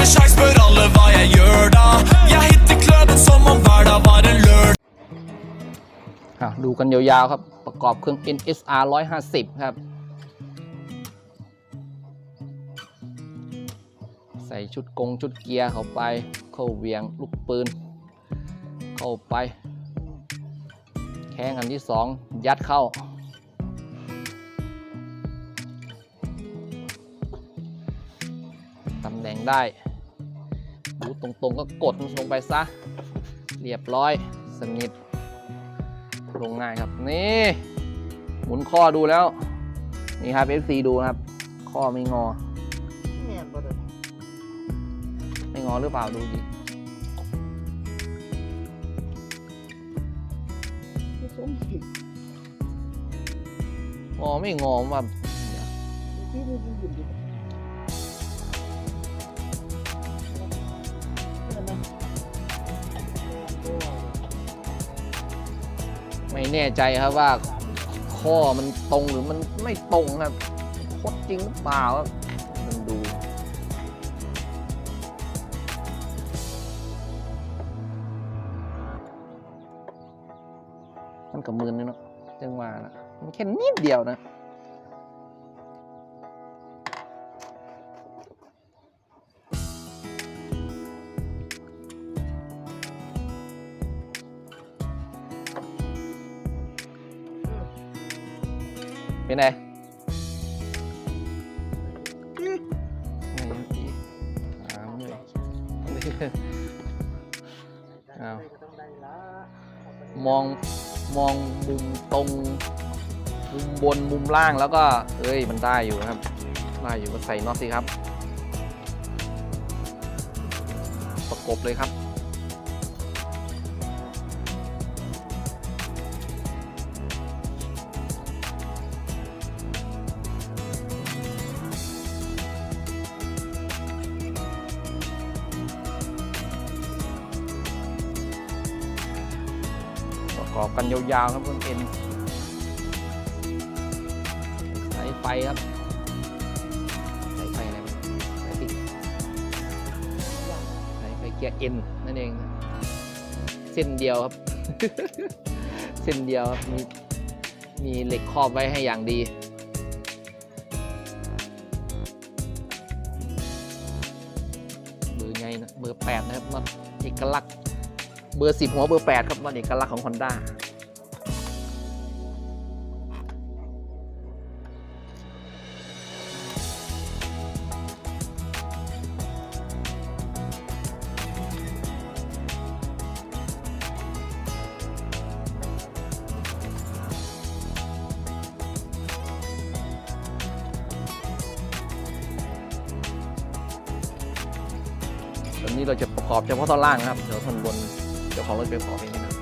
med sjekk, spør alle hva jeg gjør da. Jeg hitter kløben som om hver dag var en lørdag. อะดูกันยาวๆครับ ประกอบเครื่อง NSR 150 ครับ ใส่ชุดกงชุดเกียร์เข้าไป เข้าเวียงลูกปืน เข้าไป แข้งอันที่สองยัดเข้า ตำแหน่งได้ ตรงๆ ก็กดลงไปซะ เรียบร้อยสนิทลงง่ายครับนี่หมุนข้อดูแล้ว นี่ครับ FC ดูนะครับ ข้อไม่งอแม่นบ่เด้อไม่งอหรือเปล่าดูดิผู้ชมผิดงอไม่งอแบบ แน่ใจครับว่าข้อมันตรงหรือมันไม่ตรงครับคดจริงหรือเปล่าครับมันดูมันกับมือนี่เนาะจังหวะนะมันแค่นิดเดียวนะ เป็นไงไม่ดีอ้าวเหนื่อยอ้าวก็ต้องได้ละมองมองมุมตรง มุมบนมุมล่างแล้วก็ เอ้ยมันได้อยู่นะครับได้อยู่ก็ใส่น็อตสิครับ ประกบเลยครับ ประกอบกันยาวๆครับเพื่อนเอ็นสายไฟครับสายไฟอะไรวะสายติดสายไฟเกียร์เอ็นนั่นเองเส้นเดียวครับ เส้นเดียวครับมีมีเหล็กครอบไว้ให้อย่างดีเบอร์ไงนะเบอร์แปดนะครับน็อตเอกลักษณ์ เบอร์สิบหัวเบอร์แปดครับมันเอกลักษณ์ของ Honda ตอนนี้เราจะประกอบเฉพาะท่อนล่างนะครับ เดี๋ยวท่อนบน จ้าของรถไปประกอบเองนะ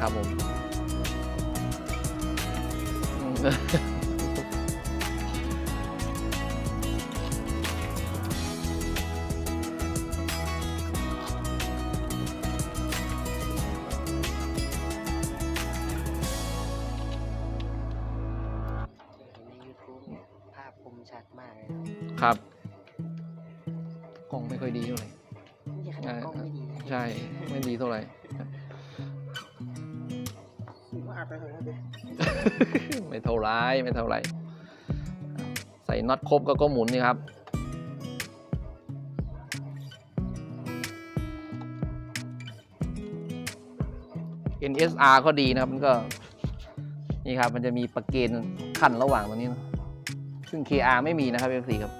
ครับผมอืมใน YouTube ภาพคมชัดมากเลยครับ กล้องไม่ค่อยดีเท่าไหร่ นี่ขนาดกล้องไม่ดี ใช่ ไม่ดีเท่าไหร่ว่าอาจไปเถอะเด้ไม่เท่าไรไม่เท่าไร ใส่น็อตครบก็ก็หมุนนี่ครับ NSR ก็ดีนะครับ มันก็ นี่ครับ มันจะมีประเกนขั้นระหว่างตรงนี้นะซึ่ง KR ไม่มีนะครับ F4 ครับ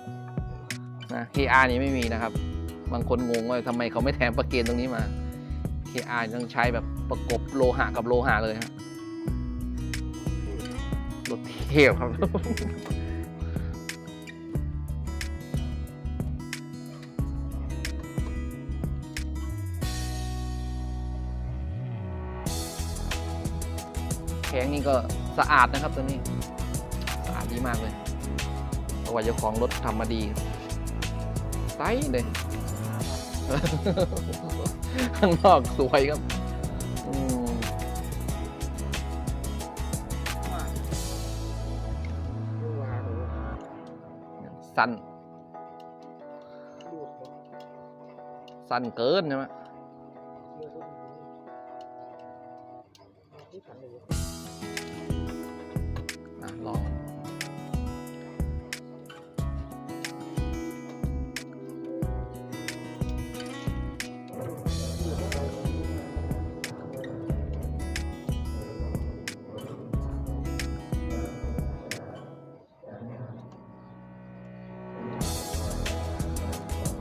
นะ KR นี่ไม่มีนะครับ บางคนงงว่าทำไมเขาไม่แถมประเกนตรงนี้มา KR ต้องใช้แบบประกบโลหะกับโลหะเลยฮะรถเทียบครับ แข็งนี่ก็สะอาดนะครับตัวนี้ สะอาดดีมากเลยเพราะว่าเจ้าของรถทำมาดีใสเลย ข้างนอกสวยครับอืมดูว่าดูสั้น สั้นเกินใช่ไหมเยอะรุ่นนี้ที่ผ่านเลยอะลอง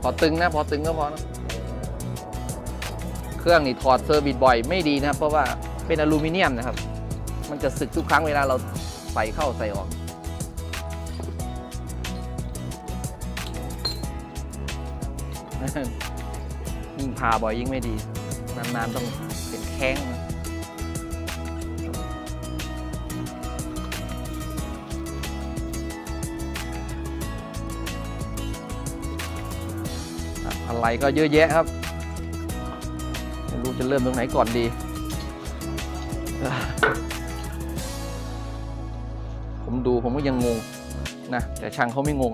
พอตึงนะพอตึงก็พอนะเครื่องนี่ถอดเซอร์วิสบ่อยไม่ดีนะครับเพราะว่าเป็นอลูมิเนียมนะครับ มันจะสึกทุกครั้งเวลาเราใส่เข้าใส่ออก ยิ่งพาบ่อยยิ่งไม่ดี นานๆต้องเป็นแข้งนะ อะไรก็เยอะแยะครับไม่รู้จะเริ่มตรงไหนก่อนดี ผมดูผมก็ยังงงนะแต่ช่างเขาไม่งง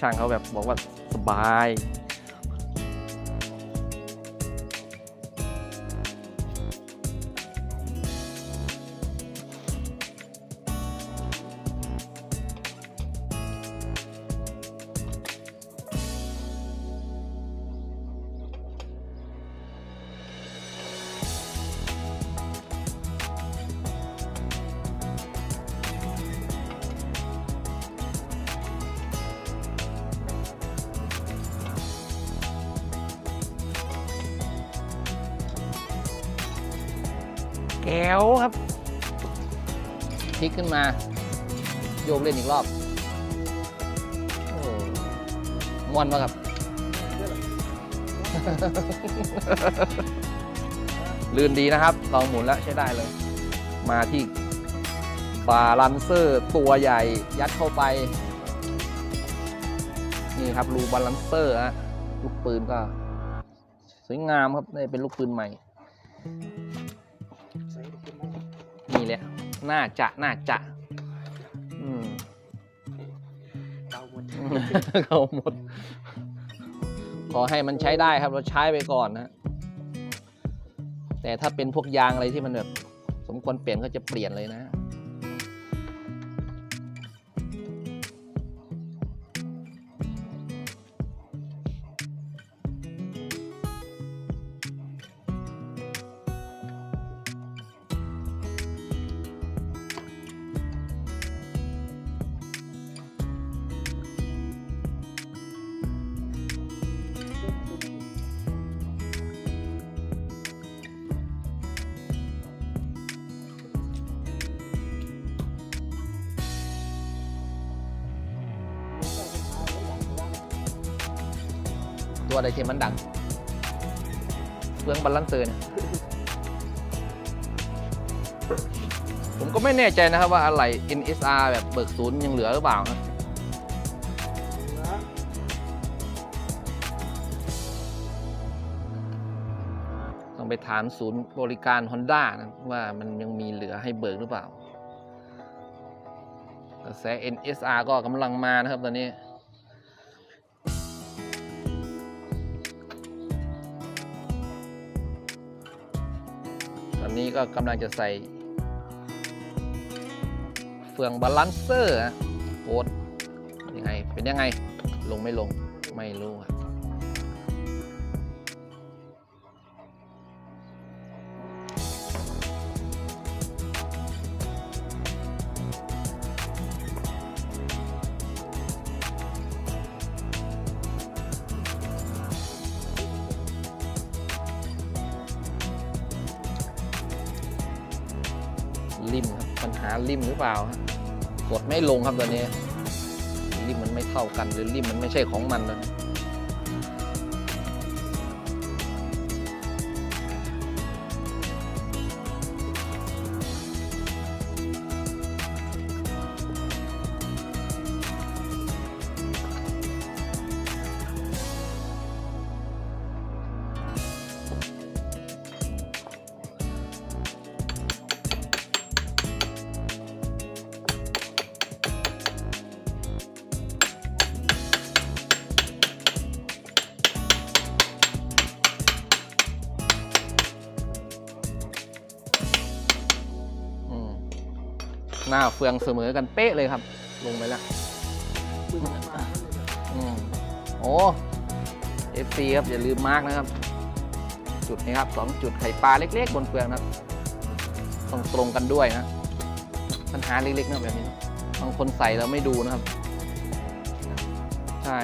ช่างเขาแบบบอกว่าสบาย แก้วครับพลิกขึ้นมา โยกเล่นอีกรอบโอ้มวนปะครับ ลื่นดีนะครับ ลองหมุนแล้วใช้ได้เลย มาที่บาลันเซอร์ตัวใหญ่ยัดเข้าไป นี่ครับรูบาลันเซอร์ฮะลูกปืนก็ สวยงามครับนี่เป็นลูกปืนใหม่ แหละ น่าจะน่าจะ อืมเตาหมดเขาหมด ขอให้มันใช้ได้ครับ เราใช้ไปก่อนนะ แต่ถ้าเป็นพวกยางอะไรที่มันแบบ สมควรเปลี่ยนก็จะเปลี่ยนเลยนะ วอะไรที่มันดังเฟืองบาลานเซอร์เนี่ยผมก็ไม่แน่ใจนะครับว่าอะไร NSR แบบเบิกศูนย์ยังเหลือหรือเปล่านะต้องไปถามศูนย์บริการ Honda นะว่ามันยังมีเหลือให้เบิกหรือเปล่ากระแส NSR ก็กำลังมานะครับตอนนี้ นี้ก็กำลังจะใส่เฟืองบาลานเซอร์โค้ดยังไง เป็นยังไง ลงไม่ลง ไม่รู้ครับ ริมครับปัญหาริมหรือเปล่า กดไม่ลงครับตอนนี้ริมมันไม่เท่ากันหรือริมมันไม่ใช่ของมันแล้าเฟืองเสมอกันเป๊ะเลยครับ ลงไปแล้วอืมโอ้ FC ครับ อย่าลืมมาร์กนะครับ จุดนี้ครับสองจุดไข่ปลาเล็กๆ บนเฟืองนะครับต้องตรงกันด้วยนะ ปัญหาเล็กๆนะแบบนี้ บางคนใส่แล้วไม่ดูนะครับ ใช่